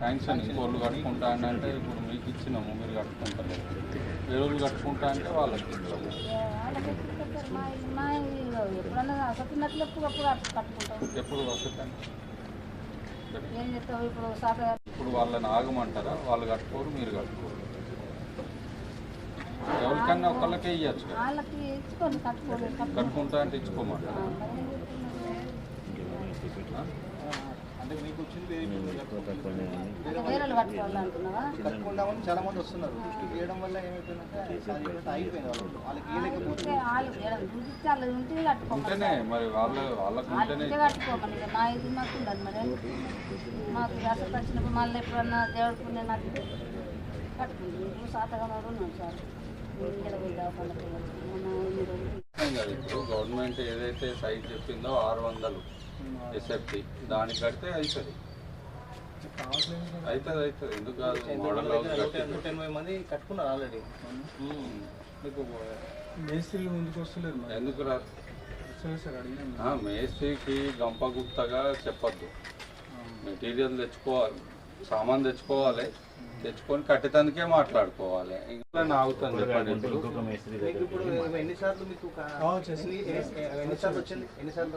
Sanction ఇంకోళ్ళు కట్టుకుంటా అని అంటే ఇప్పుడు మీకు ఇచ్చినాము మీరు కట్టుకుంటారు వేరే వాళ్ళు కట్టుకుంటా అంటే వాళ్ళకి ఇస్తాము. ఎప్పుడు వస్తుంది ఏం ఇప్పుడు వాళ్ళని ఆగమంటారా? వాళ్ళు కట్టుకోరు మీరు కట్టుకోరు. ఎవరికన్నా ఒకళ్ళకే ఇవ్వచ్చు కట్టుకుంటా అంటే ఇచ్చుకోమంటారా ఆ? అంటే మీకు వచ్చింది వేరే వాళ్ళు కట్టుకోవాలనుకున్నావా కట్టుకుందామని చాలా మంది వస్తున్నారు. వల్ల ఏమైపోయిందంటే ఆగిపోయింది వాళ్ళు. వాళ్ళకి కట్టుకోమని మరి వాళ్ళ వాళ్ళకు మా ఇది మాకు ఉండదు మరి. మాకు అసలు వచ్చినప్పుడు మళ్ళీ ఎప్పుడన్నా నాకు సాతగా సార్? ఇప్పుడు గవర్నమెంట్ ఏదైతే సైట్ చెప్పిందో ఆరు వందలు ఎస్ఎఫ్టీ దానికి కడితే అవుతుంది అవుతుంది అవుతుంది. ఎందుకు కాదు? మోడల్ నూట ఎనభై మంది కట్టుకున్నారు ఆల్రెడీ మీకు మేస్త్రీలు ముందుకు వస్తలేరు మరి. ఎందుకు రా? మేస్త్రికి గంపగుప్తగా చెప్పొద్దు. మెటీరియల్ తెచ్చుకోవాలి. సామాన్ తెచ్చుకోవాలి. తెచ్చుకొని కట్టేతందుకే మాట్లాడుకోవాలి. ఇంకా ఆగుతుంది చెప్పండి ఇప్పుడు ఎన్నిసార్లు మీకు ఎన్నిసార్లు వచ్చింది? ఎన్నిసార్లు